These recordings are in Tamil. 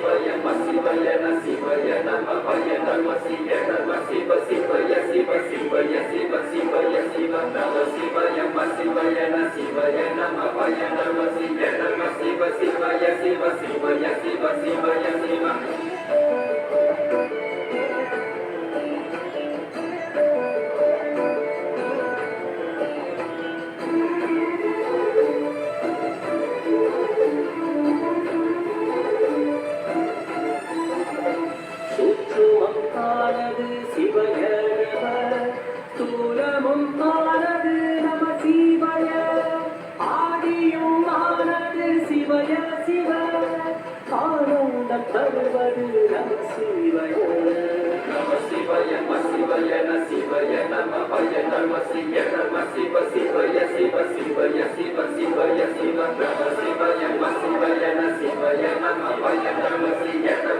சிவய நம சிவய ந சிவய நம பய நம சிய நம சிவ சிவய சிவ சிவய சிவ சிவய சிவ நம சிவய நம சிவய ந சிவய நம பய நம சிய நம சிவ சிவய சிவ சிவய சிவ சிவய சிவ ஆனந்தம் தருவது நம சிவய நம சிவய நம சிவய ந சிவய நம பய நம சிய நம சிவ சிவய சிவ சிவய சிவ சிவய சிவ நம சிவய நம சிவய ந சிவய நம பய நம சிய நம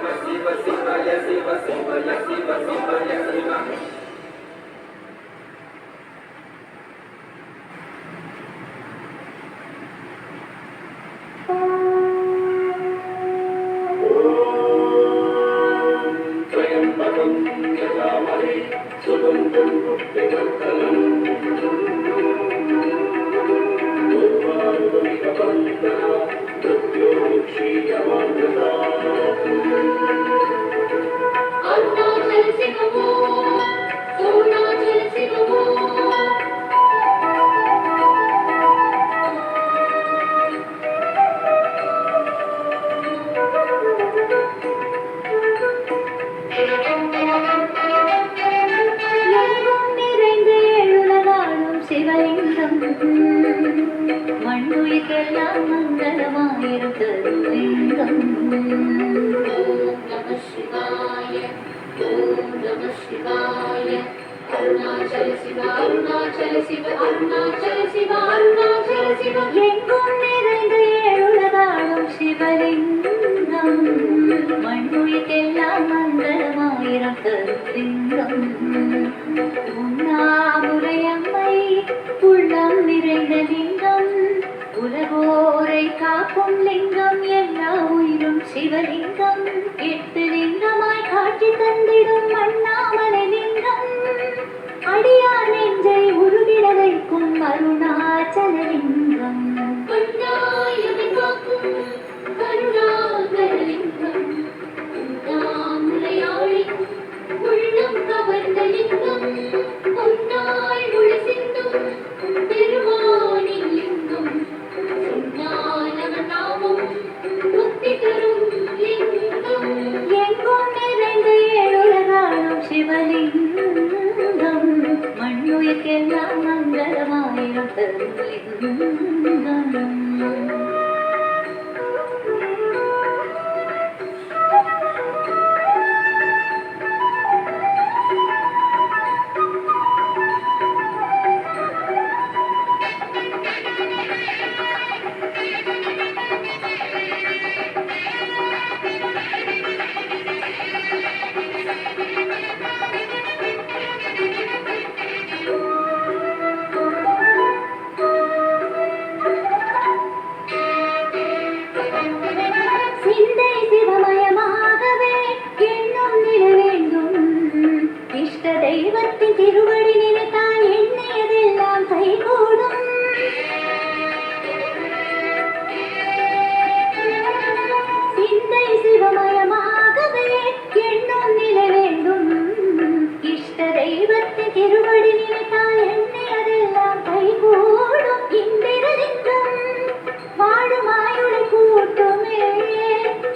Oh, മണ്ണുയിക്കെല്ലാം മംഗളമായിരുത്തരുളിംഗം ശിവായ ഓം നമ ശിവായ അരുണാചല ശിവ അരുണാചല ശിവ അരുണാചല ശിവ അരുണാചല ശിവ എങ്കും നിറഞ്ഞ ഏഴുളതാണും ശിവലിംഗം മണ്ണുയിക്കെല്ലാം சிவலிங்கம் எட்டு லிங்கமாய் காட்சி தந்திடும் அண்ணாமலை லிங்கம். அடியார் நெஞ்சை உருகிட வைக்கும் அருணாச்சல லிங்கம். கருணாகரலிங்கம் உள்ளம் கவர்ந்த லிங்கம். ആഴമായിരം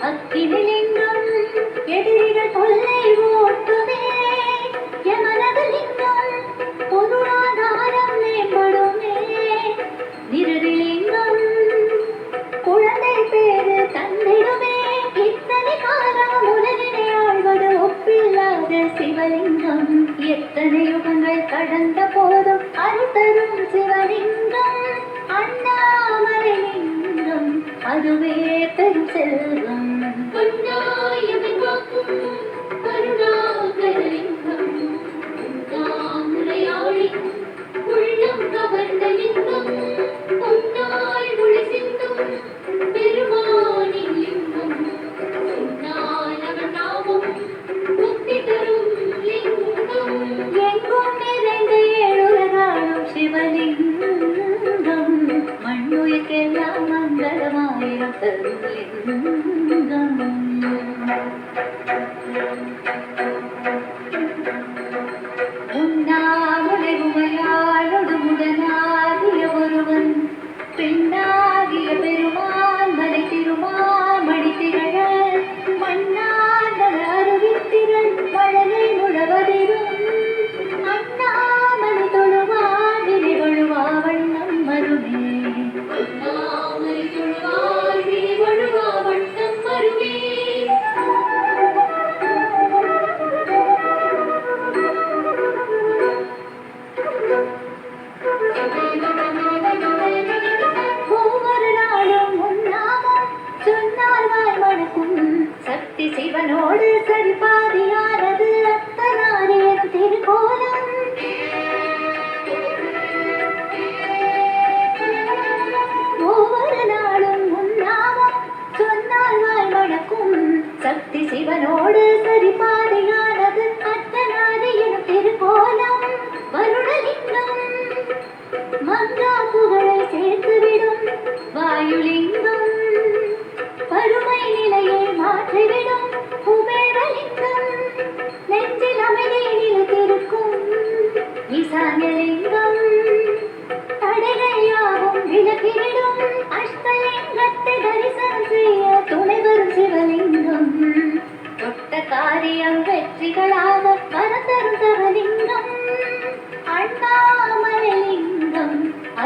அக்கினிலிங்கம் எதிரிகள் தொல்லை ஓட்டுமே. எமனது லிங்கம் பொருளாதாரம் மேம்படுமே. நிரலிலிங்கம் குழந்தை பேரு தந்திடுமே. இத்தனை காலம் உலகினை ஆழ்வது ஒப்பில்லாத சிவலிங்கம். எத்தனை யுகங்கள் கடந்த போதும் அருள் தரும் சிவலிங்கம். அண்ணாமலை அதுவே பெரும் செல்வம்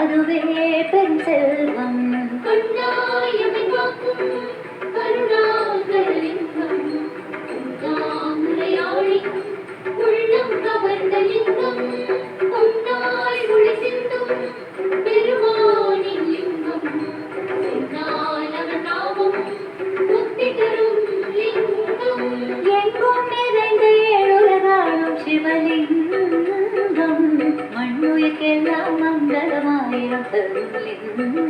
அதுவே பெண் செல்வம். കോവിൽക്കെല്ലാം മംഗളമായി തരുളിരുന്നു